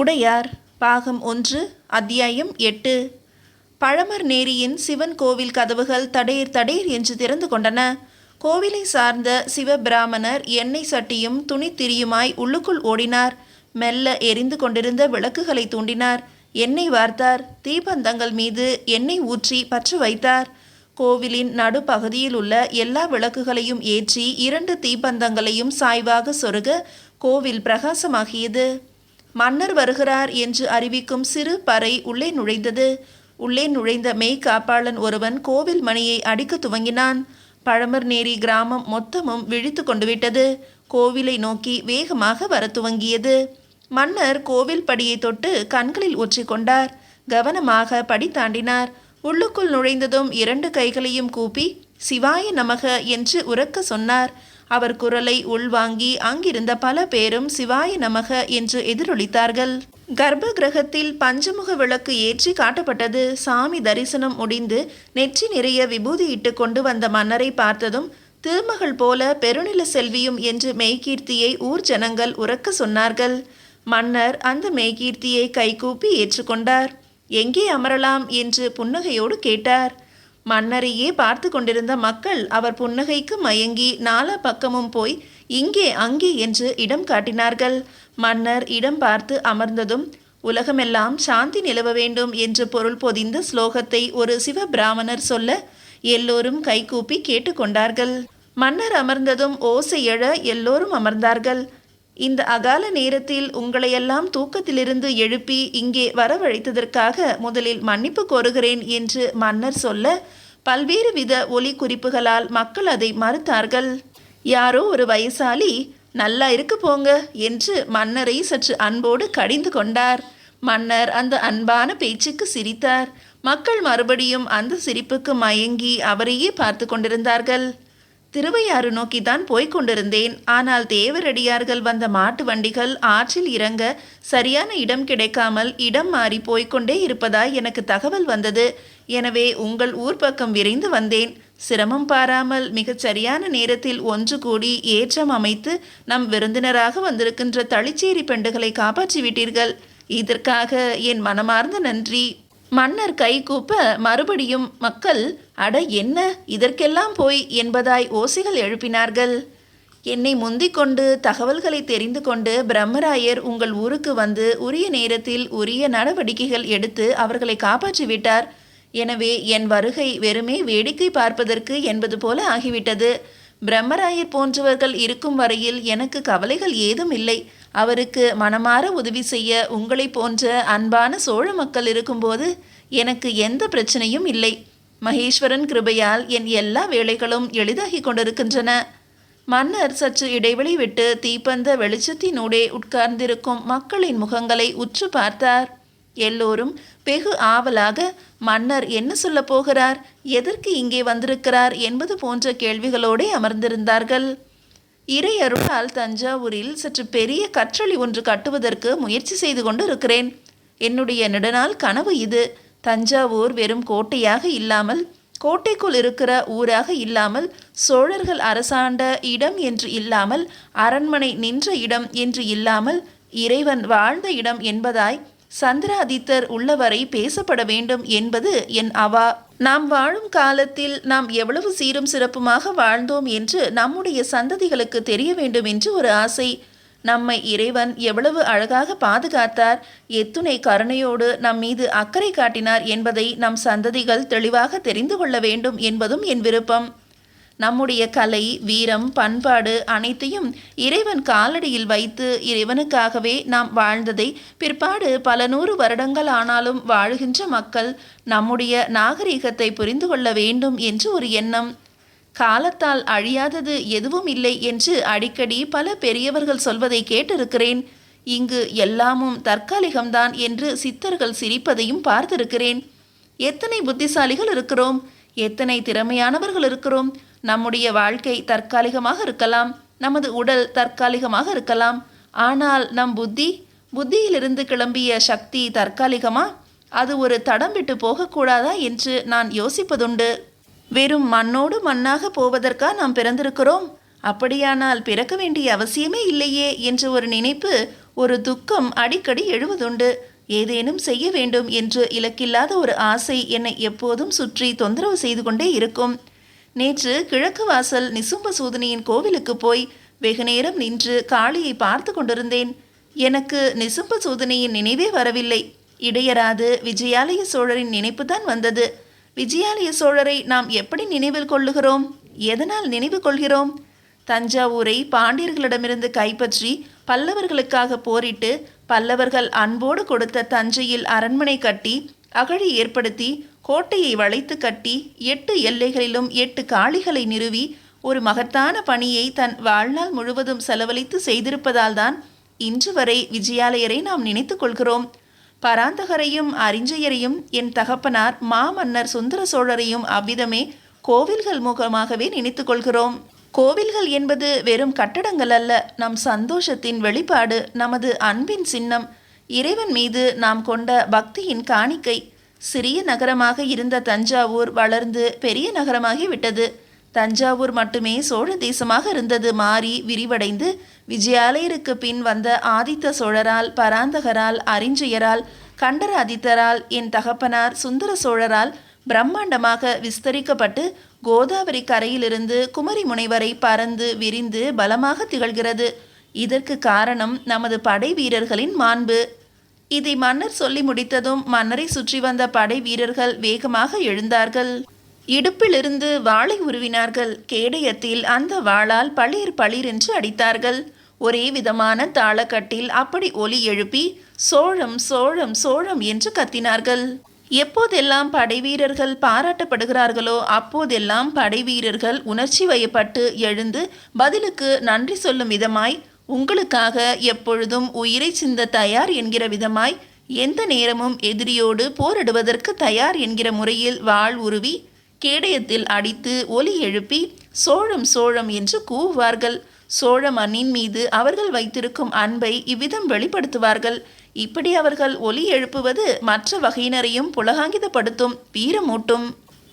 உடையார் பாகம் ஒன்று அத்தியாயம் எட்டு. பழமர் நேரியின் சிவன் கோவில் கதவுகள் தடேர் தடேர் என்று திறந்து கொண்டன. கோவிலை சார்ந்த சிவபிராமணர் எண்ணெய் சட்டியும் துணித்திரியுமாய் உள்ளுக்குள் ஓடினார். மெல்ல எரிந்து கொண்டிருந்த விளக்குகளை தூண்டினார். எண்ணெய் வார்த்தார். தீபந்தங்கள் மீது எண்ணெய் ஊற்றி பற்று வைத்தார். கோவிலின் நடுப்பகுதியில் உள்ள எல்லா விளக்குகளையும் ஏற்றி இரண்டு தீபந்தங்களையும் சாய்வாக சொருக கோவில் பிரகாசமாகியது. மன்னர் வருகிறார் என்று அறிவிக்கும் சிறு பறை உள்ளே நுழைந்தது. உள்ளே நுழைந்த மெய்காப்பாளன் ஒருவன் கோவில் மணியை அடிக்க துவங்கினான். பழமர் நேரி கிராமம் மொத்தமும் விழித்து கொண்டு விட்டது கோவிலை நோக்கி வேகமாக வர துவங்கியது. மன்னர் கோவில் படியை தொட்டு கண்களில் ஒற்றிக்கொண்டார் கவனமாக படி தாண்டினார். உள்ளுக்குள் நுழைந்ததும் இரண்டு கைகளையும் கூப்பி சிவாய நமக என்று உரக்க சொன்னார். அவர் குரலை உள்வாங்கி அங்கிருந்த பல பேரும் சிவாய நமக என்று எதிரொலித்தார்கள். கர்ப்ப கிரகத்தில் பஞ்சமுக விளக்கு ஏற்றி காட்டப்பட்டது. சாமி தரிசனம் முடிந்து நெற்றி நிறைய விபூதி இட்டு கொண்டு வந்த மன்னரை பார்த்ததும் திருமகள் போல பெருநில செல்வியும் என்று மெய்கீர்த்தியை ஊர் ஜனங்கள் உறக்க சொன்னார்கள். மன்னர் அந்த மெய்கீர்த்தியை கைகூப்பி ஏற்றுக்கொண்டார். எங்கே அமரலாம்? என்று புன்னகையோடு கேட்டார். மன்னரையே பார்த்து கொண்டிருந்த மக்கள் அவர் புன்னகைக்கு மயங்கி நாலா பக்கமும் போய் இங்கே அங்கே என்று இடம் காட்டினார்கள். மன்னர் இடம் பார்த்து அமர்ந்ததும் உலகமெல்லாம் சாந்தி நிலவ வேண்டும் என்று பொருள் பொதிந்த ஸ்லோகத்தை ஒரு சிவபிராமணர் சொல்ல எல்லோரும் கைகூப்பி கேட்டுக்கொண்டார்கள். மன்னர் அமர்ந்ததும் ஓசை எழ எல்லோரும் அமர்ந்தார்கள். இந்த அகால நேரத்தில் உங்களையெல்லாம் தூக்கத்திலிருந்து எழுப்பி இங்கே வரவழைத்ததற்காக முதலில் மன்னிப்பு கோருகிறேன் என்று மன்னர் சொல்ல பல்வேறு வித ஒலி குறிப்புகளால் மக்கள் அதை மறுத்தார்கள். யாரோ ஒரு வயசாலி நல்லா இருக்கு போங்க என்று மன்னரை சற்று அன்போடு கடிந்து கொண்டார். மன்னர் அந்த அன்பான பேச்சுக்கு சிரித்தார். மக்கள் மறுபடியும் அந்த சிரிப்புக்கு மயங்கி அவரையே பார்த்து கொண்டிருந்தார்கள். திருவையாறு நோக்கித்தான் போய்க் கொண்டிருந்தேன். ஆனால் தேவரடியார்கள் வந்த மாட்டு வண்டிகள் ஆற்றில் இறங்க சரியான இடம் கிடைக்காமல் இடம் மாறி போய்க்கொண்டே இருப்பதாய் எனக்கு தகவல் வந்தது. எனவே உங்கள் ஊர் பக்கம் விரைந்து வந்தேன். சிரமம் பாராமல் மிகச் சரியான நேரத்தில் ஒன்று கூடி ஏற்றம் அமைத்து நம் விருந்தினராக வந்திருக்கின்ற தளிச்சேரி பெண்டுகளை காப்பாற்றி விட்டீர்கள் இதற்காக என் மனமார்ந்த நன்றி. மன்னர் கை கூப்ப மறுபடியும் மக்கள் அட என்ன இதற்கெல்லாம் போய் என்பதாய் ஓசைகள் எழுப்பினார்கள். என்னை முந்திக் கொண்டு தகவல்களை தெரிந்து கொண்டு பிரம்மராயர் உங்கள் ஊருக்கு வந்து உரிய நேரத்தில் உரிய நடவடிக்கைகள் எடுத்து அவர்களை காப்பாற்றிவிட்டார். எனவே என் வருகை வெறுமே வேடிக்கை பார்ப்பதற்கு என்பது போல ஆகிவிட்டது. பிரம்மராயர் போன்றவர்கள் இருக்கும் வரையில் எனக்கு கவலைகள் ஏதும் இல்லை. அவருக்கு மனமாற உதவி செய்ய உங்களை போன்ற அன்பான சோழ மக்கள் இருக்கும்போது எனக்கு எந்த பிரச்சனையும் இல்லை. மகேஸ்வரன் கிருபையால் என் எல்லா வேலைகளும் எளிதாகி கொண்டிருக்கின்றன. மன்னர் சற்று இடைவெளி விட்டு தீப்பந்த வெளிச்சத்தினூடே உட்கார்ந்திருக்கும் மக்களின் முகங்களை உற்று பார்த்தார். எல்லோரும் வெகு ஆவலாக மன்னர் என்ன சொல்ல போகிறார்? எதற்கு இங்கே வந்திருக்கிறார்? என்பது போன்ற கேள்விகளோடே அமர்ந்திருந்தார்கள். இறை அருளால் தஞ்சாவூரில் சற்று பெரிய கற்றளி ஒன்று கட்டுவதற்கு முயற்சி செய்து கொண்டு இருக்கிறேன் என்னுடைய நெடுநாள் கனவு இது. தஞ்சாவூர் வெறும் கோட்டையாக இல்லாமல் கோட்டைக்குள் இருக்கிற ஊராக இல்லாமல் சோழர்கள் அரசாண்ட இடம் என்று இல்லாமல் அரண்மனை நின்ற இடம் என்று இல்லாமல் இறைவன் வாழ்ந்த இடம் என்பதாய் சந்திராதித்தர் உள்ளவரை பேசப்பட வேண்டும் என்பது என் அவா. நாம் வாழும் காலத்தில் நாம் எவ்வளவு சீரும் சிறப்புமாக வாழ்ந்தோம் என்று நம்முடைய சந்ததிகளுக்கு தெரிய வேண்டும் என்று ஒரு ஆசை. நம்மை இறைவன் எவ்வளவு அழகாக பாதுகாத்தார் எத்துணை கருணையோடு நம் மீது அக்கறை காட்டினார் என்பதை நம் சந்ததிகள் தெளிவாக தெரிந்து கொள்ள வேண்டும் என்பதும் என் விருப்பம். நம்முடைய கலை வீரம் பண்பாடு அனைத்தையும் இறைவன் காலடியில் வைத்து இறைவனுக்காகவே நாம் வாழ்ந்ததை பிற்பாடு பல நூறு வருடங்கள் ஆனாலும் வாழுகின்ற மக்கள் நம்முடைய நாகரிகத்தை புரிந்து கொள்ள வேண்டும் என்று ஒரு எண்ணம். காலத்தால் அழியாதது எதுவும் இல்லை என்று அடிக்கடி பல பெரியவர்கள் சொல்வதை கேட்டிருக்கிறேன். இங்கு எல்லாமும் தற்காலிகம்தான் என்று சித்தர்கள் சிரிப்பதையும் பார்த்திருக்கிறேன். எத்தனை புத்திசாலிகள் இருக்கிறோம்? எத்தனை திறமையானவர்கள் இருக்கிறோம்? நம்முடைய வாழ்க்கை தற்காலிகமாக இருக்கலாம். நமது உடல் தற்காலிகமாக இருக்கலாம். ஆனால் நம் புத்தி புத்தியிலிருந்து கிளம்பிய சக்தி தற்காலிகமா? அது ஒரு தடம் விட்டு போகக்கூடாதா என்று நான் யோசிப்பதுண்டு. வெறும் மண்ணோடு மண்ணாக போவதற்கா நாம் பிறந்திருக்கிறோம்? அப்படியானால் பிறக்க வேண்டிய அவசியமே இல்லையே என்ற ஒரு நினைப்பு ஒரு துக்கம் அடிக்கடி எழுவதுண்டு. ஏதேனும் செய்ய வேண்டும் என்று இலக்கில்லாத ஒரு ஆசை என்னை எப்போதும் சுற்றி தொந்தரவு செய்து கொண்டே இருக்கும். நேற்று கிழக்கு வாசல் நிசும்ப சூதனியின் கோவிலுக்கு போய் வெகுநேரம் நின்று காளியை பார்த்து கொண்டிருந்தேன். எனக்கு நிசும்ப சூதனியின் நினைவே வரவில்லை. இடையராது விஜயாலய சோழரின் நினைப்புதான் வந்தது. விஜயாலய சோழரை நாம் எப்படி நினைவில் கொள்ளுகிறோம்? எதனால் நினைவு கொள்கிறோம்? தஞ்சாவூரை பாண்டியர்களிடமிருந்து கைப்பற்றி பல்லவர்களுக்காக போரிட்டு பல்லவர்கள் அன்போடு கொடுத்த தஞ்சையில் அரண்மனை கட்டி அகழி ஏற்படுத்தி கோட்டையை வளைத்து கட்டி எட்டு எல்லைகளிலும் எட்டு காளிகளை நிறுவி ஒரு மகத்தான பணியை தன் வாழ்நாள் முழுவதும் செலவழித்து செய்திருப்பதால்தான் இன்று வரை விஜயாலயரை நாம் நினைத்துக் கொள்கிறோம். பராந்தகரையும் அறிஞ்சயரையும் என் தகப்பனார் மாமன்னர் சுந்தர சோழரையும் அவ்விதமே கோவில்கள் முகமாகவே நினைத்துக் கொள்கிறோம். கோவில்கள் என்பது வெறும் கட்டடங்கள் அல்ல நம் சந்தோஷத்தின் வெளிப்பாடு நமது அன்பின் சின்னம். இறைவன் மீது நாம் கொண்ட பக்தியின் காணிக்கை சிறிய நகரமாக இருந்த தஞ்சாவூர் வளர்ந்து பெரிய நகரமாகி விட்டது. தஞ்சாவூர் மட்டுமே சோழ தேசமாக இருந்தது. மாறி விரிவடைந்து விஜயாலயருக்கு பின் வந்த ஆதித்த சோழரால் பராந்தகரால் அறிஞ்சயரால் கண்டராதித்தரால் என் தகப்பனார் சுந்தர சோழரால் பிரம்மாண்டமாக விஸ்தரிக்கப்பட்டு கோதாவரி கரையிலிருந்து குமரி முனைவரை பறந்து விரிந்து பலமாக திகழ்கிறது. இதற்கு காரணம் நமது படை வீரர்களின் மாண்பு. இதை மன்னர் சொல்லி முடித்ததும் மன்னரை சுற்றி வந்த படை வீரர்கள் வேகமாக எழுந்தார்கள். இடுப்பிலிருந்து வாளை உருவினார்கள். கேடயத்தில் அந்த வாளால் பளிர் பளிர் என்று அடித்தார்கள். ஒரே விதமான தாளக்கட்டில் அப்படி ஒலி எழுப்பி சோழம் சோழம் சோழம் என்று கத்தினார்கள். எப்போதெல்லாம் படைவீரர்கள் பாராட்டப்படுகிறார்களோ அப்போதெல்லாம் படைவீரர்கள் உணர்ச்சி வயப்பட்டு எழுந்து பதிலுக்கு நன்றி சொல்லும் விதமாய் உங்களுக்காக எப்பொழுதும் உயிரை சிந்த தயார் என்கிற விதமாய் எந்த நேரமும் எதிரியோடு போரிடுவதற்கு தயார் என்கிற முறையில் வாள் உருவி கேடயத்தில் அடித்து ஒலி எழுப்பி சோழம் சோழம் என்று கூவுவார்கள். சோழ மண்ணின் மீது அவர்கள் வைத்திருக்கும் அன்பை இவ்விதம் வெளிப்படுத்துவார்கள். இப்படி அவர்கள் ஒலி எழுப்புவது மற்ற வகையினரையும் புலகாங்கிதப்படுத்தும் வீரமூட்டும்.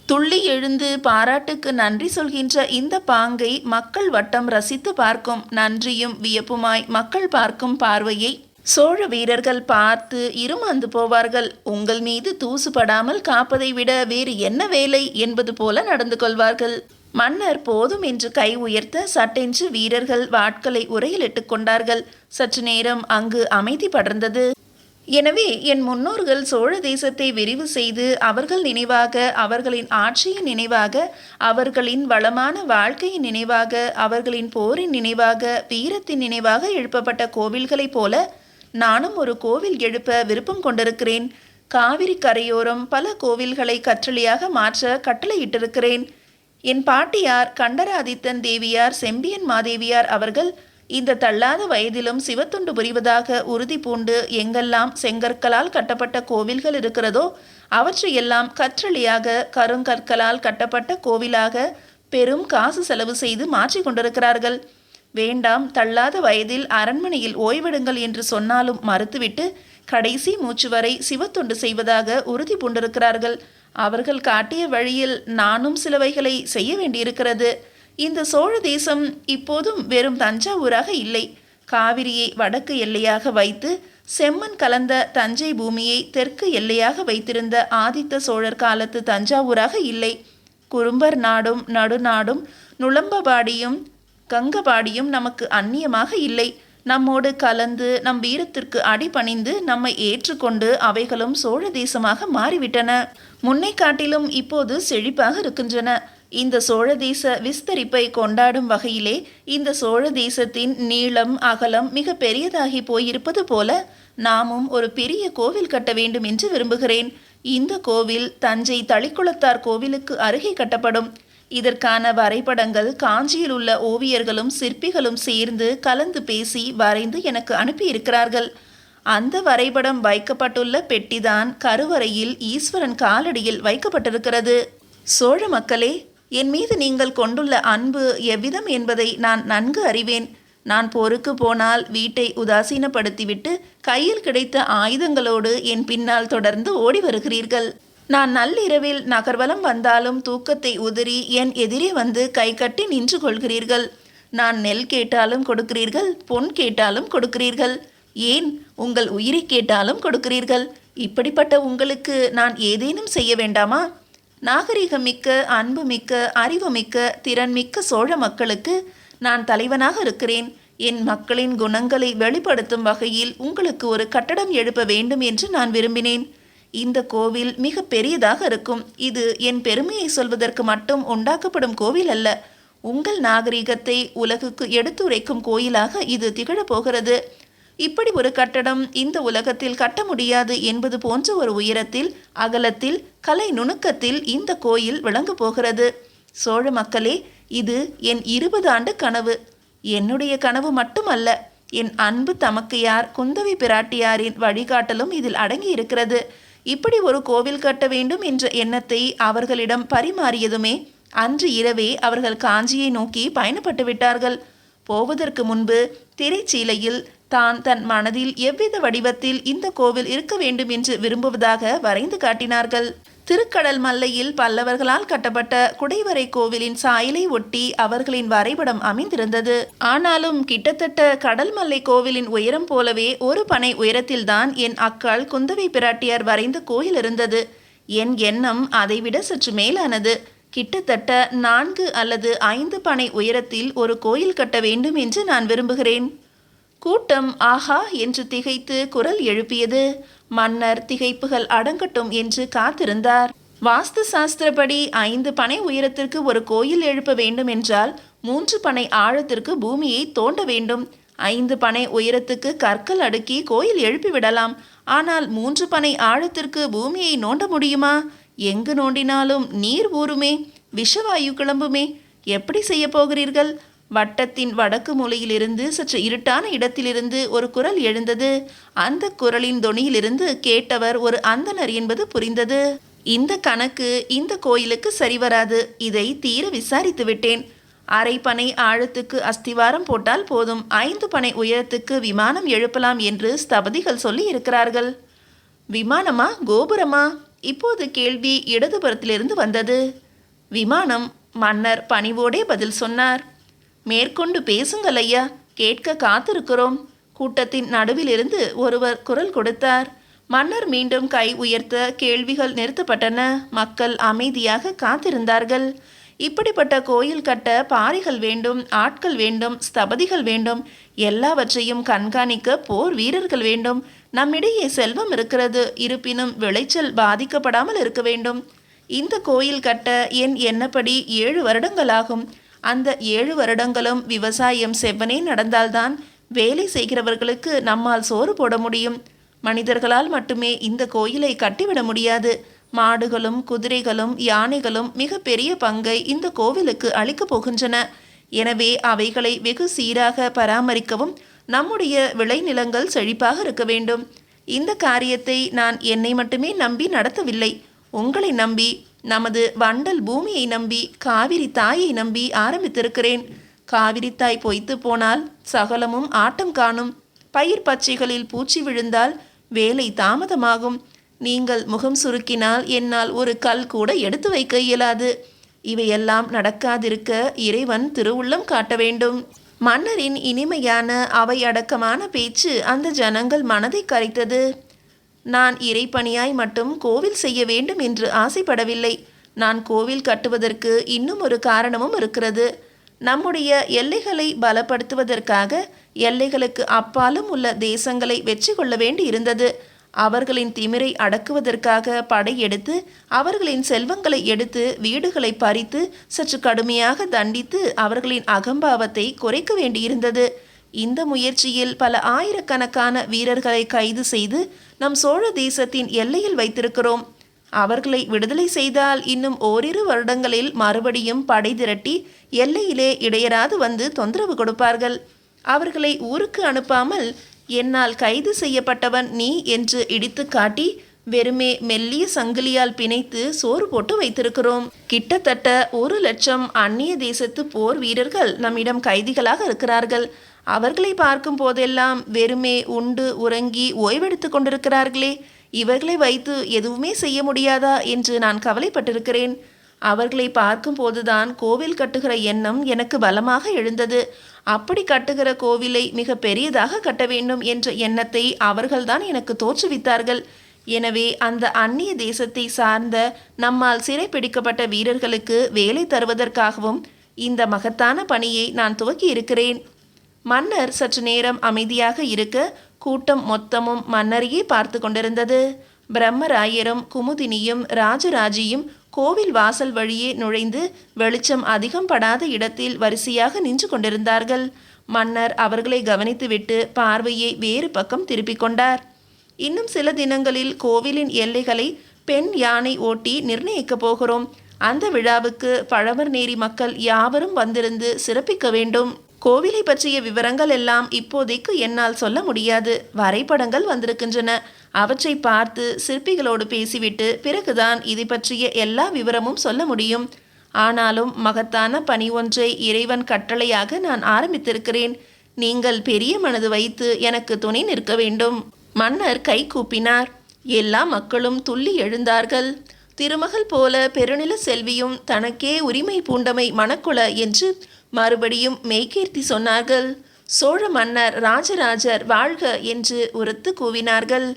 துள்ளி எழுந்து பாராட்டுக்கு நன்றி சொல்கின்ற இந்த பாங்கை மக்கள் வட்டம் ரசித்து பார்க்கும் நன்றியும் வியப்புமாய் மக்கள் பார்க்கும் பார்வையை சோழ வீரர்கள் பார்த்து இருமாந்து போவார்கள். உங்கள் மீது தூசுபடாமல் காப்பதை விட வேறு என்ன வேலை என்பது போல நடந்து கொள்வார்கள். மன்னர் போதும் என்று கை உயர்த்த சட்டென்று வீரர்கள் வாட்களை உரையிலிட்டுக் கொண்டார்கள். சற்று நேரம் அங்கு அமைதி படர்ந்தது. எனவே என் முன்னோர்கள் சோழ தேசத்தை விரிவு செய்து அவர்கள் நினைவாக அவர்களின் ஆட்சியின் நினைவாக அவர்களின் வளமான வாழ்க்கையின் நினைவாக அவர்களின் போரின் நினைவாக வீரத்தின் நினைவாக எழுப்பப்பட்ட கோவில்களைப் போல நானும் ஒரு கோவில் எழுப்ப விருப்பம் கொண்டிருக்கிறேன். காவிரி கரையோரம் பல கோவில்களை கற்றளியாக மாற்ற கட்டளையிட்டிருக்கிறேன். என் பாட்டியார் கண்டராதித்தன் தேவியார் செம்பியன் மாதேவியார் அவர்கள் இந்த தள்ளாத வயதிலும் சிவத்துண்டு புரிவதாக உறுதி பூண்டு எங்கெல்லாம் செங்கற்களால் கட்டப்பட்ட கோவில்கள் இருக்கிறதோ அவற்றையெல்லாம் கற்றளியாக கருங்கற்களால் கட்டப்பட்ட கோவிலாக பெரும் காசு செலவு செய்து மாற்றி கொண்டிருக்கிறார்கள். வேண்டாம் தள்ளாத வயதில் அரண்மனையில் ஓய்வெடுங்கள் என்று சொன்னாலும் மறுத்துவிட்டு கடைசி மூச்சு வரை சிவத்தொண்டு செய்வதாக உறுதி பூண்டிருக்கிறார்கள். அவர்கள் காட்டிய வழியில் நானும் சிலவைகளை செய்ய வேண்டியிருக்கிறது. இந்த சோழ தேசம் இப்போதும் வெறும் தஞ்சாவூராக இல்லை. காவிரியை வடக்கு எல்லையாக வைத்து செம்மண் கலந்த தஞ்சை பூமியை தெற்கு எல்லையாக வைத்திருந்த ஆதித்த சோழர் காலத்து தஞ்சாவூராக இல்லை. குறும்பர் நாடும் நடுநாடும் நுளம்பபாடியும் கங்கபாடியும் நமக்கு அந்நியமாக இல்லை. நம்மோடு கலந்து நம் வீரத்திற்கு அடிபணிந்து நம்மை ஏற்றுக்கொண்டு அவைகளும் சோழ தேசமாக மாறிவிட்டன. முன்னை காட்டிலும் இப்போது செழிப்பாக இருக்கின்றன. இந்த சோழ தேச விஸ்தரிப்பை கொண்டாடும் வகையிலே இந்த சோழ தேசத்தின் நீளம் அகலம் மிக பெரியதாகி போயிருப்பது போல நாமும் ஒரு பெரிய கோவில் கட்ட வேண்டும் என்று விரும்புகிறேன். இந்த கோவில் தஞ்சை தளிக்குளத்தார் கோவிலுக்கு அருகே கட்டப்படும். இதற்கான வரைபடங்கள் காஞ்சியில் உள்ள ஓவியர்களும் சிற்பிகளும் சேர்ந்து கலந்து பேசி வரைந்து எனக்கு அனுப்பியிருக்கிறார்கள். அந்த வரைபடம் வைக்கப்பட்டுள்ள பெட்டிதான் கருவறையில் ஈஸ்வரன் காலடியில் வைக்கப்பட்டிருக்கிறது. சோழ மக்களே என் மீது நீங்கள் கொண்டுள்ள அன்பு எவ்விதம் என்பதை நான் நன்கு அறிவேன். நான் போருக்கு போனால் வீட்டை உதாசீனப்படுத்திவிட்டு கையில் கிடைத்த ஆயுதங்களோடு என் பின்னால் தொடர்ந்து ஓடி வருகிறீர்கள். நான் நள்ளிரவில் நகர்வலம் வந்தாலும் தூக்கத்தை உதறி என் எதிரே வந்து கை கட்டி நின்று கொள்கிறீர்கள். நான் நெல் கேட்டாலும் கொடுக்கிறீர்கள் பொன் கேட்டாலும் கொடுக்கிறீர்கள். ஏன்? உங்கள் உயிரை கேட்டாலும் கொடுக்கிறீர்கள். இப்படிப்பட்ட உங்களுக்கு நான் ஏதேனும் செய்ய வேண்டாமா? நாகரிகமிக்க அன்புமிக்க அறிவுமிக்க திறன்மிக்க சோழ மக்களுக்கு நான் தலைவனாக இருக்கிறேன். என் மக்களின் குணங்களை வெளிப்படுத்தும் வகையில் உங்களுக்கு ஒரு கட்டடம் எழுப்ப வேண்டும் என்று நான் விரும்பினேன். இந்த கோவில் மிக பெரியதாக இருக்கும். இது என் பெருமையை சொல்வதற்கு மட்டும் உண்டாக்கப்படும் கோவில் அல்ல. உங்கள் நாகரிகத்தை உலகுக்கு எடுத்துரைக்கும் கோயிலாக இது திகழப் போகிறது. இப்படி ஒரு கட்டடம் இந்த உலகத்தில் கட்ட முடியாது என்பது போன்ற ஒரு உயரத்தில் அகலத்தில் கலை நுணுக்கத்தில் இந்த கோயில் விளங்க போகிறது. சோழ மக்களே இது என் இருபது ஆண்டு கனவு. என்னுடைய கனவு மட்டுமல்ல என் அன்பு தமக்கையார் குந்தவி பிராட்டியாரின் வழிகாட்டலும் இதில் அடங்கி இருக்கிறது இப்படி ஒரு கோவில் கட்ட வேண்டும் என்ற எண்ணத்தை அவர்களிடம் பரிமாறியதுமே அன்று இரவே அவர்கள் காஞ்சியை நோக்கி பயணப்பட்டு விட்டார்கள். போவதற்கு முன்பு திரைச்சீலையில் தான் தன் மனதில் எவ்வித வடிவத்தில் இந்த கோவில் இருக்க வேண்டும் என்று விரும்புவதாக வரைந்து காட்டினார்கள். திருக்கடல் மல்லையில் பல்லவர்களால் கட்டப்பட்ட குடைவரை கோவிலின் சாயலை ஒட்டி அவர்களின் வரைபடம் அமைந்திருந்தது. ஆனாலும் கிட்டத்தட்ட கடல் மல்லை கோவிலின் உயரம் போலவே ஒரு பனை உயரத்தில்தான் என் அக்காள் குந்தவை பிராட்டியார் வரைந்த கோயில் இருந்தது. என் எண்ணம் அதைவிட சற்று மேலானது. கிட்டத்தட்ட நான்கு அல்லது ஐந்து பனை உயரத்தில் ஒரு கோயில் கட்ட வேண்டும் என்று நான் விரும்புகிறேன். கூட்டம் ஆஹா என்று திகைத்து குரல் எழுப்பியது. மன்னர் திகைப்புகள் அடங்கட்டும் என்று காத்திருந்தார். வாஸ்து சாஸ்திரப்படி ஐந்து பனை உயரத்திற்கு ஒரு கோயில் எழுப்ப வேண்டும் என்றால் மூன்று பனை ஆழத்திற்கு பூமியை தோண்ட வேண்டும். ஐந்து பனை உயரத்துக்கு கற்கள் அடுக்கி கோயில் எழுப்பி விடலாம். ஆனால் மூன்று பனை ஆழத்திற்கு பூமியை நோண்ட முடியுமா? எங்கு நோண்டினாலும் நீர் ஊறுமே விஷவாயு கிளம்புமே. எப்படி செய்ய போகிறீர்கள்? வட்டத்தின் வடக்கு மூலையிலிருந்து சற்று இருட்டான இடத்திலிருந்து ஒரு குரல் எழுந்தது. அந்த குரலின் தொனியிலிருந்து கேட்டவர் ஒரு அந்தணர் என்பது புரிந்தது. இந்த கணக்கு இந்த கோயிலுக்கு சரிவராது இதை தீர விசாரித்து விட்டேன். அரை பனை ஆழத்துக்கு அஸ்திவாரம் போட்டால் போதும். ஐந்து பனை உயரத்துக்கு விமானம் எழுப்பலாம் என்று ஸ்தபதிகள் சொல்லி இருக்கிறார்கள். விமானமா? கோபுரமா? இப்போது கேள்வி இடதுபுறத்திலிருந்து வந்தது. விமானம் மன்னர் பணிவோடே பதில் சொன்னார். மேற்கொண்டு பேசுங்கள் ஐயா. கேட்க காத்திருக்கிறோம். கூட்டத்தின் நடுவிலிருந்து ஒருவர் குரல் கொடுத்தார். மன்னர் மீண்டும் கை உயர்த்த கேள்விகள் நிறுத்தப்பட்டன. மக்கள் அமைதியாக காத்திருந்தார்கள். இப்படிப்பட்ட கோயில் கட்ட பாறைகள் வேண்டும் ஆட்கள் வேண்டும் ஸ்தபதிகள் வேண்டும் எல்லாவற்றையும் கண்காணிக்க போர் வீரர்கள் வேண்டும். நம்மிடையே செல்வம் இருக்கிறது. இருப்பினும் விளைச்சல் பாதிக்கப்படாமல் இருக்க வேண்டும். இந்த கோயில் கட்ட என் என்னப்படி ஏழு வருடங்களாகும் அந்த ஏழு வருடங்களும் விவசாயம் செவ்வனே நடந்தால்தான் வேலை செய்கிறவர்களுக்கு நம்மால் சோறு போட முடியும். மனிதர்களால் மட்டுமே இந்த கோயிலை கட்டிவிட முடியாது. மாடுகளும் குதிரைகளும் யானைகளும் மிக பெரிய பங்கை இந்த கோவிலுக்கு அளிக்கப் போகின்றன. எனவே அவைகளை வெகு சீராக பராமரிக்கவும் நம்முடைய விளைநிலங்கள் செழிப்பாக இருக்க வேண்டும். இந்த காரியத்தை நான் என்னை மட்டுமே நம்பி நடத்தவில்லை. உங்களை நம்பி நமது வண்டல் பூமியை நம்பி காவிரி தாயை நம்பி ஆரம்பித்திருக்கிறேன். காவிரி தாய் பொய்த்து போனால் சகலமும் ஆட்டம் காணும். பயிர் பச்சைகளில் பூச்சி விழுந்தால் வேலை தாமதமாகும். நீங்கள் முகம் சுருக்கினால் என்னால் ஒரு கல் கூட எடுத்து வைக்க இயலாது. இவையெல்லாம் நடக்காதிருக்க இறைவன் திருவுள்ளம் காட்ட வேண்டும். மன்னரின் இனிமையான அவை அடக்கமான பேச்சு அந்த ஜனங்கள் மனதை கரைத்தது. நான் இறைப்பணியாய் மட்டும் கோவில் செய்ய வேண்டும் என்று ஆசைப்படவில்லை. நான் கோவில் கட்டுவதற்கு இன்னும் ஒரு காரணமும் இருக்கிறது. நம்முடைய எல்லைகளை பலப்படுத்துவதற்காக எல்லைகளுக்கு அப்பாலும் உள்ள தேசங்களை வெற்றி கொள்ள வேண்டி இருந்தது அவர்களின் திமிரை அடக்குவதற்காக படையெடுத்து அவர்களின் செல்வங்களை எடுத்து வீடுகளை பறித்து சற்று கடுமையாக தண்டித்து அவர்களின் அகம்பாவத்தை குறைக்க வேண்டியிருந்தது. இந்த முயற்சியில் பல ஆயிரக்கணக்கான வீரர்களை கைது செய்து நம் சோழ தேசத்தின் எல்லையில் வைத்திருக்கிறோம். அவர்களை விடுதலை செய்தால் இன்னும் ஓரிரு வருடங்களில் மறுபடியும் படை திரட்டி எல்லையிலே இடையராது வந்து தொந்தரவு கொடுப்பார்கள். அவர்களை ஊருக்கு அனுப்பாமல் என்னால் கைது செய்யப்பட்டவன் நீ என்று இடித்து காட்டி வெறுமே மெல்லிய சங்கிலியால் பிணைத்து சோறு போட்டு வைத்திருக்கிறோம். கிட்டத்தட்ட ஒரு லட்சம் அந்நிய தேசத்து போர் வீரர்கள் நம்மிடம் கைதிகளாக இருக்கிறார்கள். அவர்களை பார்க்கும் போதெல்லாம் வெறுமே உண்டு உறங்கி ஓய்வெடுத்து கொண்டிருக்கிறார்களே. இவர்களை வைத்து எதுவுமே செய்ய முடியாதா என்று நான் கவலைப்பட்டிருக்கிறேன். அவர்களை பார்க்கும்போதுதான் கோவில் கட்டுகிற எண்ணம் எனக்கு பலமாக எழுந்தது. அப்படி கட்டுகிற கோவிலை மிக பெரியதாக கட்ட வேண்டும் என்ற எண்ணத்தை அவர்கள்தான் எனக்கு தோற்றுவித்தார்கள். எனவே அந்த அந்நிய தேசத்தை சார்ந்த நம்மால் சிறைப்பிடிக்கப்பட்ட வீரர்களுக்கு வேலை தருவதற்காகவும் இந்த மகத்தான பணியை நான் துவக்கி இருக்கிறேன் மன்னர் சற்று நேரம் அமைதியாக இருக்க கூட்டம் மொத்தமும் மன்னரையே பார்த்து கொண்டிருந்தது. பிரம்மராயரும் குமுதினியும் ராஜராஜியும் கோவில் வாசல் வழியே நுழைந்து வெளிச்சம் அதிகம் படாத இடத்தில் வரிசையாக நின்று கொண்டிருந்தார்கள். மன்னர் அவர்களை கவனித்துவிட்டு பார்வையை வேறு பக்கம் திருப்பிக் கொண்டார். இன்னும் சில தினங்களில் கோவிலின் எல்லைகளை பெண் யானை ஓட்டி நிர்ணயிக்கப் போகிறோம். அந்த விழாவுக்கு பழமர் நேரி மக்கள் யாவரும் வந்திருந்து சிறப்பிக்க வேண்டும். கோவிலை பற்றிய விவரங்கள் எல்லாம் இப்போதைக்கு என்னால் சொல்ல முடியாது. வரைபடங்கள் வந்திருக்கின்றன. அவற்றை பார்த்து சிற்பிகளோடு பேசிவிட்டு பிறகுதான் இதை பற்றிய எல்லா விவரமும் சொல்ல முடியும். ஆனாலும் மகத்தான பணி ஒன்றை இறைவன் கட்டளையாக நான் ஆரம்பித்திருக்கிறேன். நீங்கள் பெரிய மனது வைத்து எனக்கு துணை நிற்க வேண்டும். மன்னர் கை கூப்பினார். எல்லா மக்களும் துள்ளி எழுந்தார்கள். திருமகள் போல பெருநில செல்வியும் தனக்கே உரிமை பூண்டமை மணக்குள என்று மறுபடியும் மெய்கீர்த்தி சொன்னார்கள். சோழ மன்னர் ராஜராஜர் வாழ்க என்று உரத்து கூவினார்கள்.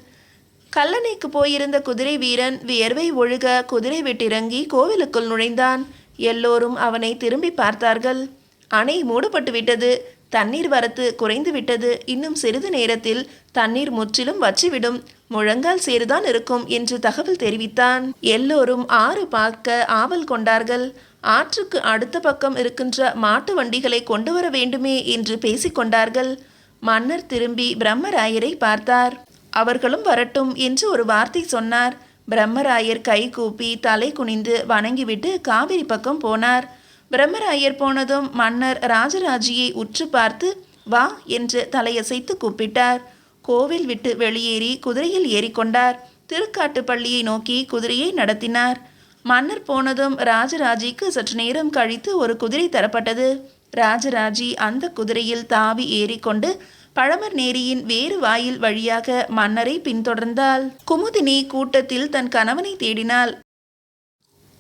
கல்லணைக்கு போயிருந்த குதிரை வீரன் வியர்வை ஒழுக குதிரை விட்டிறங்கி கோவிலுக்குள் நுழைந்தான். எல்லோரும் அவனை திரும்பி பார்த்தார்கள். அணை மூடப்பட்டு விட்டது தண்ணீர் வரத்து குறைந்து விட்டது. இன்னும் சிறிது நேரத்தில் தண்ணீர் முற்றிலும் வற்றிவிடும். முழங்கால் சேருதான் இருக்கும் என்று தகவல் தெரிவித்தான். எல்லோரும் ஆறு பார்க்க ஆவல் கொண்டார்கள். ஆற்றுக்கு அடுத்த பக்கம் இருக்கின்ற மாட்டு வண்டிகளை கொண்டு வர வேண்டுமே என்று பேசிக்கொண்டார்கள். மன்னர் திரும்பி பிரம்மராயரை பார்த்தார். அவர்களும் வரட்டும் என்று ஒரு வார்த்தை சொன்னார். பிரம்மராயர் கை கூப்பி தலை குனிந்து வணங்கிவிட்டு காவிரி பக்கம் போனார். பிரம்மராயர் போனதும் மன்னர் ராஜராஜியை உற்று பார்த்து வா என்று தலையசைத்து கூப்பிட்டார். கோவில் விட்டு வெளியேறி குதிரையில் ஏறிக்கொண்டார். திருக்காட்டுப்பள்ளியை நோக்கி குதிரையை நடத்தினார். மன்னர் போனதும் ராஜராஜிக்கு சற்று நேரம் கழித்து ஒரு குதிரை தரப்பட்டது. ராஜராஜி அந்த குதிரையில் தாவி ஏறிக்கொண்டு பழமர் நேரியின் வேறு வாயில் வழியாக மன்னரை பின்தொடர்ந்தாள். குமுதினி கூட்டத்தில் தன் கணவனை தேடினாள்.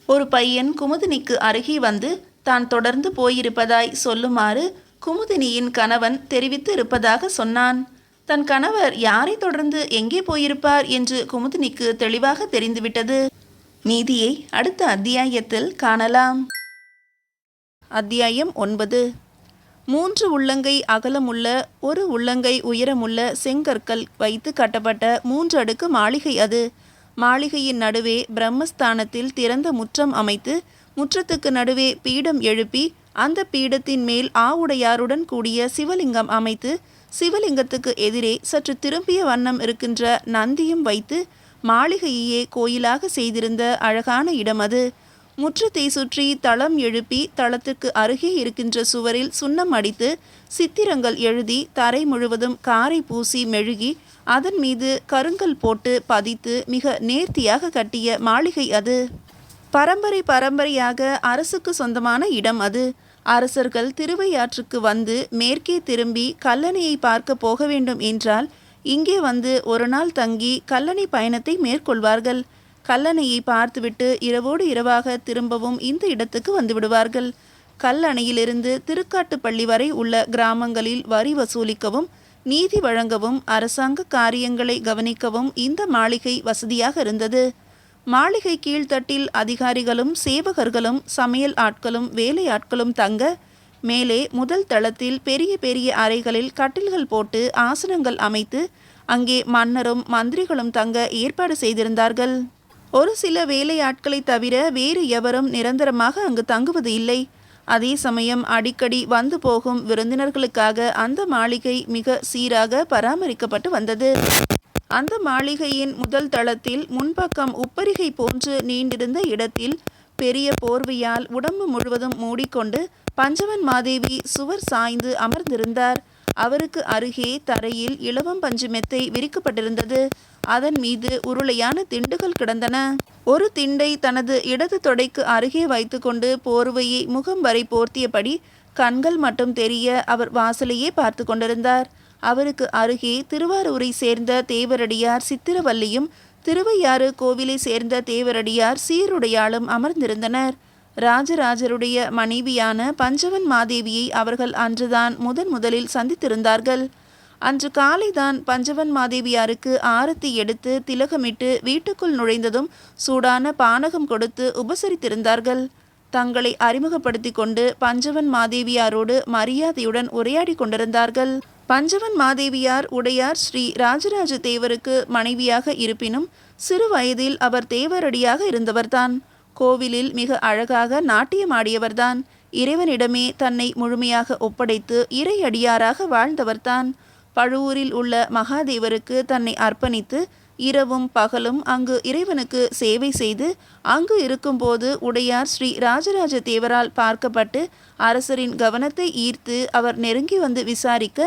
ஒரு பையன் குமுதினிக்கு அருகே வந்து தான் தொடர்ந்து போயிருப்பதாய் சொல்லுமாறு குமுதினியின் கணவன் தெரிவித்து இருப்பதாக சொன்னான். தன் கணவர் யாரை தொடர்ந்து எங்கே போயிருப்பார் என்று குமுதினிக்கு தெளிவாக தெரிந்துவிட்டது. நீதியை அடுத்த அத்தியாயத்தில் காணலாம். அத்தியாயம் ஒன்பது. மூன்று உள்ளங்கை அகலமுள்ள ஒரு உள்ளங்கை உயரமுள்ள செங்கற்கள் வைத்து கட்டப்பட்ட மூன்று அடுக்கு மாளிகை அது. மாளிகையின் நடுவே பிரம்மஸ்தானத்தில் திறந்த முற்றம் அமைத்து முற்றத்துக்கு நடுவே பீடம் எழுப்பி அந்த பீடத்தின் மேல் ஆவுடையாருடன் கூடிய சிவலிங்கம் அமைத்து சிவலிங்கத்துக்கு எதிரே சற்று திரும்பிய வண்ணம் இருக்கின்ற நந்தியும் வைத்து மாளிகையே கோயிலாக செய்திருந்த அழகான இடம் அது. முற்றத்தை சுற்றி தளம் எழுப்பி தளத்துக்கு அருகே இருக்கின்ற சுவரில் சுண்ணம் அடித்து சித்திரங்கள் எழுதி தரை முழுவதும் காரை பூசி மெழுகி அதன் மீது கருங்கல் போட்டு பதித்து மிக நேர்த்தியாக கட்டிய மாளிகை அது. பரம்பரை பரம்பரையாக அரசுக்கு சொந்தமான இடம் அது. அரசர்கள் திருவையாற்றுக்கு வந்து மேற்கே திரும்பி கல்லணையை பார்க்க போக வேண்டும் என்றால் இங்கே வந்து ஒரு நாள் தங்கி கல்லணை பயணத்தை மேற்கொள்வார்கள். கல்லணையை பார்த்துவிட்டு இரவோடு இரவாக திரும்பவும் இந்த இடத்துக்கு வந்துவிடுவார்கள். கல்லணையிலிருந்து திருக்காட்டுப்பள்ளி வரை உள்ள கிராமங்களில் வரி வசூலிக்கவும் நீதி வழங்கவும் அரசாங்க காரியங்களை கவனிக்கவும் இந்த மாளிகை வசதியாக இருந்தது. மாளிகை கீழ்த்தட்டில் அதிகாரிகளும் சேவகர்களும் சமையல் ஆட்களும் வேலையாட்களும் தங்க மேலே முதல் தளத்தில் பெரிய பெரிய அறைகளில் கட்டில்கள் போட்டு ஆசனங்கள் அமைத்து அங்கே மன்னரும் மந்திரிகளும் தங்க ஏற்பாடு செய்திருந்தார்கள். ஒரு சில வேலையாட்களை தவிர வேறு எவரும் நிரந்தரமாக அங்கு தங்குவது இல்லை. அதே சமயம் அடிக்கடி வந்து போகும் விருந்தினர்களுக்காக அந்த மாளிகை மிக சீராக பராமரிக்கப்பட்டு வந்தது. அந்த மாளிகையின் முதல் தளத்தில் முன்பக்கம் உப்பரிகை போன்று நீண்டிருந்த இடத்தில் பெரிய போர்வையால் உடம்பு முழுவதும் மூடிக்கொண்டு பஞ்சவன் மாதேவி சுவர் சாய்ந்து அமர்ந்திருந்தார். அவருக்கு அருகே தரையில் இலவம் பஞ்சு மெத்தை விரிக்கப்பட்டிருந்தது. அதன் மீது உருளையான திண்டுகள் கிடந்தன. ஒரு திண்டை தனது இடது தொடைக்கு அருகே வைத்துக்கொண்டு போர்வையை முகம் வரை போர்த்தியபடி கண்கள் மட்டும் தெரிய அவர் வாசலையே பார்த்து கொண்டிருந்தார். அவருக்கு அருகே திருவாரூரை சேர்ந்த தேவரடியார் சித்திரவல்லியும் திருவையாறு கோவிலை சேர்ந்த தேவரடியார் சீருடையாளும் அமர்ந்திருந்தனர். ராஜராஜருடைய மனைவியான பஞ்சவன் மாதேவியை அவர்கள் அன்றுதான் முதன் முதலில் சந்தித்திருந்தார்கள். அன்று காலைதான் பஞ்சவன் மாதேவியாருக்கு ஆரத்தி எடுத்து திலகமிட்டு வீட்டுக்குள் நுழைந்ததும் சூடான பானகம் கொடுத்து உபசரித்திருந்தார்கள். தங்களை அறிமுகப்படுத்திக் கொண்டு பஞ்சவன் மாதேவியாரோடு மரியாதையுடன் உரையாடி கொண்டிருந்தார்கள். பஞ்சவன் மாதேவியார் உடையார் ஸ்ரீ ராஜராஜ தேவருக்கு மனைவியாக இருப்பினும் சிறு வயதில் அவர் தேவரடியாக இருந்தவர்தான். கோவிலில் மிக அழகாக நாட்டியமாடியவர்தான் இறைவனிடமே தன்னை முழுமையாக ஒப்படைத்து இறையடியாராக வாழ்ந்தவர்தான் பழுவூரில் உள்ள மகாதேவருக்கு தன்னை அர்ப்பணித்து இரவும் பகலும் அங்கு இறைவனுக்கு சேவை செய்து அங்கு இருக்கும்போது உடையார் ஸ்ரீ ராஜராஜ தேவரால் பார்க்கப்பட்டு அரசரின் கவனத்தை ஈர்த்து அவர் நெருங்கி வந்து விசாரிக்க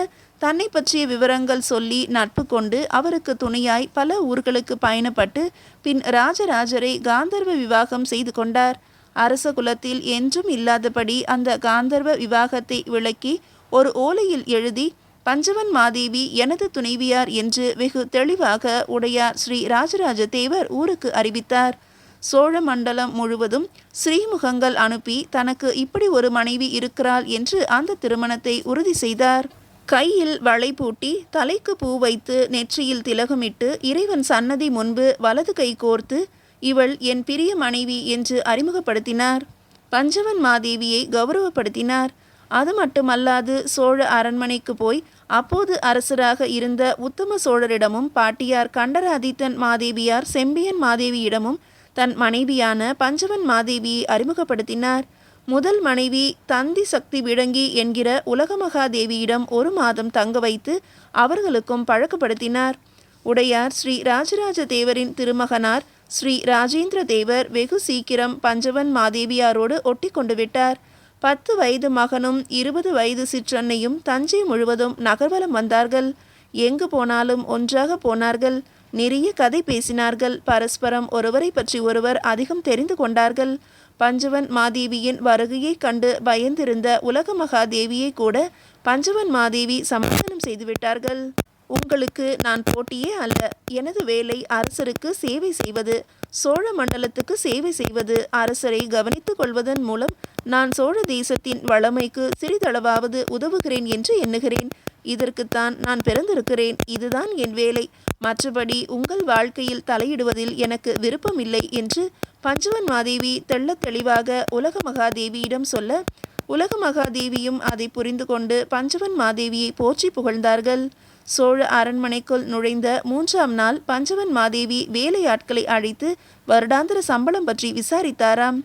தன்னை பற்றிய விவரங்கள் சொல்லி நட்பு கொண்டு அவருக்கு துணையாய் பல ஊர்களுக்கு பயணப்பட்டு பின் ராஜராஜரை காந்தர்வ விவாகம் செய்து கொண்டார். அரச குலத்தில் என்றும் இல்லாதபடி அந்த காந்தர்வ விவாகத்தை விளக்கி ஒரு ஓலையில் எழுதி பஞ்சவன் மாதேவி எனது துணைவியார் என்று வெகு தெளிவாக உடையார் ஸ்ரீ ராஜராஜ தேவர் ஊருக்கு அறிவித்தார். சோழ மண்டலம் முழுவதும் ஸ்ரீமுகங்கள் அனுப்பி தனக்கு இப்படி ஒரு மனைவி இருக்கிறாள் என்று அந்த திருமணத்தை உறுதி செய்தார். கையில் வளை பூட்டி தலைக்கு பூ வைத்து நெற்றியில் திலகமிட்டு இறைவன் சன்னதி முன்பு வலது கை கோர்த்து இவள் என் பிரிய மனைவி என்று அறிமுகப்படுத்தினார். பஞ்சவன் மாதேவியை கௌரவப்படுத்தினார். அது மட்டுமல்லாது சோழ அரண்மனைக்கு போய் அப்போது அரசராக இருந்த உத்தம சோழரிடமும் பாட்டியார் கண்டராதித்தன் மாதேவியார் செம்பியன் மாதேவியிடமும் தன் மனைவியான பஞ்சவன் மாதேவியை அறிமுகப்படுத்தினார். முதல் மனைவி தந்தி சக்தி விளங்கி என்கிற உலகமகாதேவியிடம் ஒரு மாதம் தங்க வைத்து அவர்களுக்கும் பழக்கப்படுத்தினார். உடையார் ஸ்ரீ ராஜராஜ தேவரின் திருமகனார் ஸ்ரீ ராஜேந்திர தேவர் வெகு சீக்கிரம் பஞ்சவன் மாதேவியாரோடு ஒட்டி கொண்டு விட்டார். பத்து வயது மகனும் இருபது வயது சிற்றன்னையும் தஞ்சை முழுவதும் நகர்வலம் வந்தார்கள். எங்கு போனாலும் ஒன்றாக போனார்கள். நிறைய கதை பேசினார்கள். பரஸ்பரம் ஒருவரை பற்றி ஒருவர் அதிகம் தெரிந்து கொண்டார்கள். பஞ்சவன் மாதேவியின் வருகையைக் கண்டு பயந்திருந்த உலக மகாதேவியை கூட பஞ்சவன் மாதேவி சமாதானம் செய்துவிட்டார்கள் உங்களுக்கு நான் போட்டியே அல்ல. எனது வேலை அரசருக்கு சேவை செய்வது சோழ மண்டலத்துக்கு சேவை செய்வது. அரசரை கவனித்துக் கொள்வதன் மூலம் நான் சோழ தேசத்தின் வளமைக்கு சிறிதளவாவது உதவுகிறேன் என்று எண்ணுகிறேன். இதற்குத்தான் நான் பிறந்திருக்கிறேன் இதுதான் என் வேலை. மற்றபடி உங்கள் வாழ்க்கையில் தலையிடுவதில் எனக்கு விருப்பமில்லை என்று பஞ்சவன் மாதேவி தெள்ள தெளிவாக உலக மகாதேவியிடம் சொல்ல உலக மகாதேவியும் அதை புரிந்து கொண்டு பஞ்சவன் மாதேவியை போற்றி புகழ்ந்தார்கள். சோழ அரண்மனைக்குள் நுழைந்த மூன்றாம் நாள் பஞ்சவன் மாதேவி வேலையாட்களை அழைத்து வருடாந்திர சம்பளம் பற்றி விசாரித்தாராம்.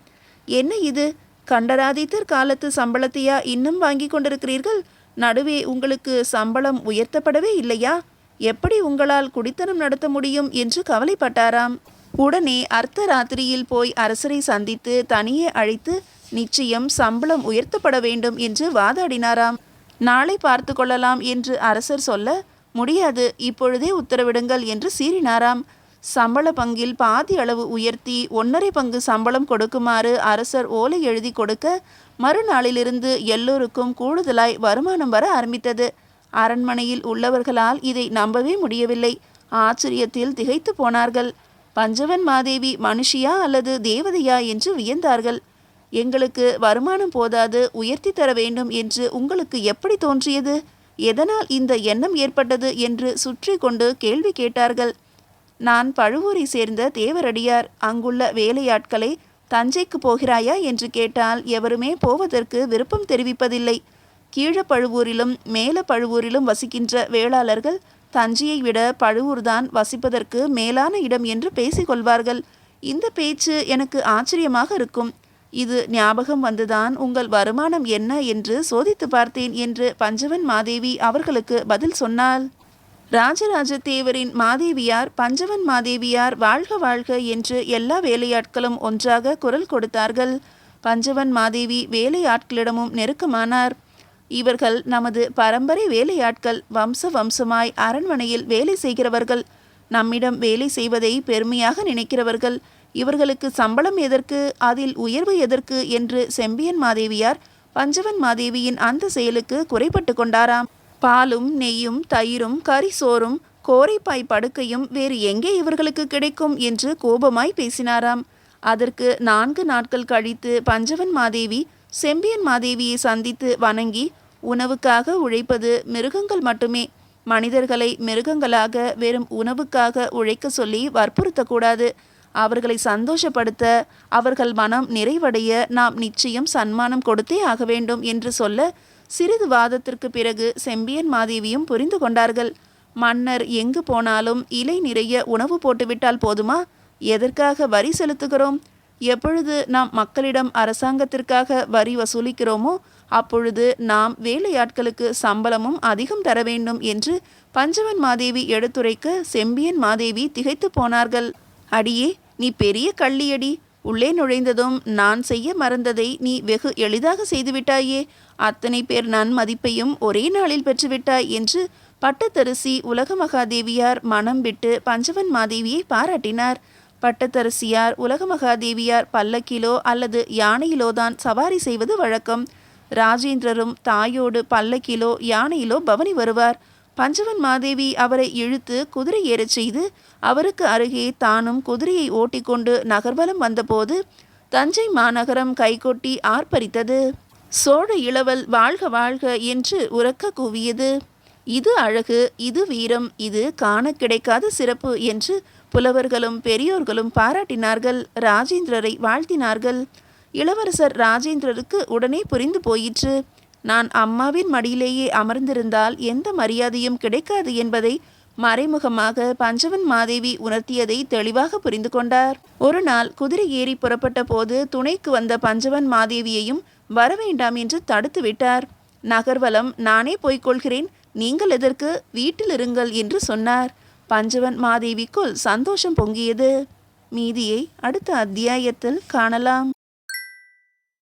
என்ன இது? கண்டராதித்தர் காலத்து சம்பளத்தையா இன்னும் வாங்கி கொண்டிருக்கிறீர்கள்? நடுவே உங்களுக்கு சம்பளம் உயர்த்தப்படவே இல்லையா? எப்படி உங்களால் குடித்தனம் நடத்த முடியும் என்று கவலைப்பட்டாராம். உடனே அர்த்த ராத்திரியில் போய் அரசரை சந்தித்து தனியே அழைத்து நிச்சயம் சம்பளம் உயர்த்தப்பட வேண்டும் என்று வாதாடினாராம். நாளை பார்த்து கொள்ளலாம் என்று அரசர் சொல்ல முடியாது இப்பொழுதே உத்தரவிடுங்கள் என்று சீறினாராம். சம்பள பங்கில் பாதி அளவு உயர்த்தி ஒன்றரை பங்கு சம்பளம் கொடுக்குமாறு அரசர் ஓலை எழுதி கொடுக்க மறுநாளிலிருந்து எல்லோருக்கும் கூடுதலாய் வருமானம் வர ஆரம்பித்தது. அரண்மனையில் உள்ளவர்களால் இதை நம்பவே முடியவில்லை. ஆச்சரியத்தில் திகைத்து போனார்கள். பஞ்சவன் மாதேவி மனுஷியா அல்லது தேவதையா என்று வியந்தார்கள். எங்களுக்கு வருமானம் போதாது உயர்த்தி தர வேண்டும் என்று உங்களுக்கு எப்படி தோன்றியது? எதனால் இந்த எண்ணம் ஏற்பட்டது என்று சுற்றி கொண்டு கேள்வி கேட்டார்கள். நான் பழுவூரை சேர்ந்த தேவரடியார் அங்குள்ள வேலையாட்களை தஞ்சைக்கு போகிறாயா என்று கேட்டால் எவருமே போவதற்கு விருப்பம் தெரிவிப்பதில்லை. கீழ பழுவூரிலும் மேல பழுவூரிலும் வசிக்கின்ற வேளாளர்கள் தஞ்சையை விட பழுவூர்தான் வசிப்பதற்கு மேலான இடம் என்று பேசிக்கொள்வார்கள். இந்த பேச்சு எனக்கு ஆச்சரியமாக இருக்கும். இது ஞாபகம் வந்துதான் உங்கள் வருமானம் என்ன என்று சோதித்து பார்த்தேன் என்று பஞ்சவன் மாதேவி அவர்களுக்கு பதில் சொன்னாள். ராஜராஜ தேவரின் மாதேவியார் பஞ்சவன் மாதேவியார் வாழ்க வாழ்க என்று எல்லா வேலையாட்களும் ஒன்றாக குரல் கொடுத்தார்கள். பஞ்சவன் மாதேவி வேலையாட்களிடமும் நெருக்கமானார். இவர்கள் நமது பரம்பரை வேலையாட்கள் வம்ச வம்சமாய் அரண்மனையில் வேலை செய்கிறவர்கள். நம்மிடம் வேலை செய்வதை பெருமையாக நினைக்கிறவர்கள். இவர்களுக்கு சம்பளம் எதற்கு அதில் உயர்வு எதற்கு என்று செம்பியன் மாதேவியார் பஞ்சவன் மாதேவியின் அந்த செயலுக்கு குறைபட்டு கொண்டாராம். பாலும் நெய்யும் தயிரும் கறி சோறும் கோரைப்பாய் படுக்கையும் வேறு எங்கே இவர்களுக்கு கிடைக்கும் என்று கோபமாய் பேசினாராம். அதற்கு நான்கு நாட்கள் கழித்து பஞ்சவன் மாதேவி செம்பியன் மாதேவியை சந்தித்து வணங்கி உணவுக்காக உழைப்பது மிருகங்கள் மட்டுமே. மனிதர்களை மிருகங்களாக வெறும் உணவுக்காக உழைக்க சொல்லி வற்புறுத்தக்கூடாது. அவர்களை சந்தோஷப்படுத்த அவர்கள் மனம் நிறைவடைய நாம் நிச்சயம் சன்மானம் கொடுத்தே ஆக வேண்டும் என்று சொல்ல சிறிது வாதத்திற்கு பிறகு செம்பியன் மாதேவியும் புரிந்து கொண்டார்கள். மன்னர் எங்கு போனாலும் இலை நிறைய உணவு போட்டுவிட்டால் போதுமா? எதற்காக வரி செலுத்துகிறோம்? எப்பொழுது நாம் மக்களிடம் அரசாங்கத்திற்காக வரி வசூலிக்கிறோமோ அப்பொழுது நாம் வேலையாட்களுக்கு சம்பளமும் அதிகம் தர வேண்டும் என்று பஞ்சவன் மாதேவி எடுத்துரைக்க செம்பியன் மாதேவி திகைத்து போனார்கள். அடியே நீ பெரிய கள்ளியடி. உள்ளே நுழைந்ததும் நான் செய்ய மறந்ததை நீ வெகு எளிதாக செய்துவிட்டாயே. அத்தனை பேர் நன்மதிப்பையும் ஒரே நாளில் பெற்றுவிட்டாய் என்று பட்டத்தரசி உலக மகாதேவியார் மனம் விட்டு பஞ்சவன் மாதேவியை பாராட்டினார். பட்டத்தரசியார் உலக மகாதேவியார் பல்லக்கிலோ அல்லது யானையிலோதான் சவாரி செய்வது வழக்கம். ராஜேந்திரரும் தாயோடு பல்லக்கிலோ யானையிலோ பவனி வருவார். பஞ்சவன் மாதேவி அவரை இழுத்து குதிரை ஏறச் செய்து அவருக்கு அருகே தானும் குதிரையை ஓட்டிக்கொண்டு நகர்வலம் வந்தபோது தஞ்சை மாநகரம் கைகொட்டி ஆர்ப்பரித்தது. சோழ இளவல் வாழ்க வாழ்க என்று உறக்க கூவியது. இது அழகு இது வீரம் இது காண கிடைக்காத சிறப்பு என்று புலவர்களும் பெரியோர்களும் பாராட்டினார்கள் ராஜேந்திரரை வாழ்த்தினார்கள். இளவரசர் ராஜேந்திரருக்கு உடனே புரிந்து போயிற்று. நான் அம்மாவின் மடியிலேயே அமர்ந்திருந்தால் எந்த மரியாதையும் கிடைக்காது என்பதை மறைமுகமாக பஞ்சவன் மாதேவி உணர்த்தியதை தெளிவாக புரிந்து கொண்டார். ஒரு நாள் குதிரை ஏறி புறப்பட்ட போது துணைக்கு வந்த பஞ்சவன் மாதேவியையும் வரவேண்டாம் என்று தடுத்து விட்டார். நகர்வலம் நானே போய்க் கொள்கிறேன். நீங்கள் எதற்கு? வீட்டில் இருங்கள் என்று சொன்னார். பஞ்சவன் மாதேவிக்குள் சந்தோஷம் பொங்கியது. மீதியை அடுத்த அத்தியாயத்தில் காணலாம்.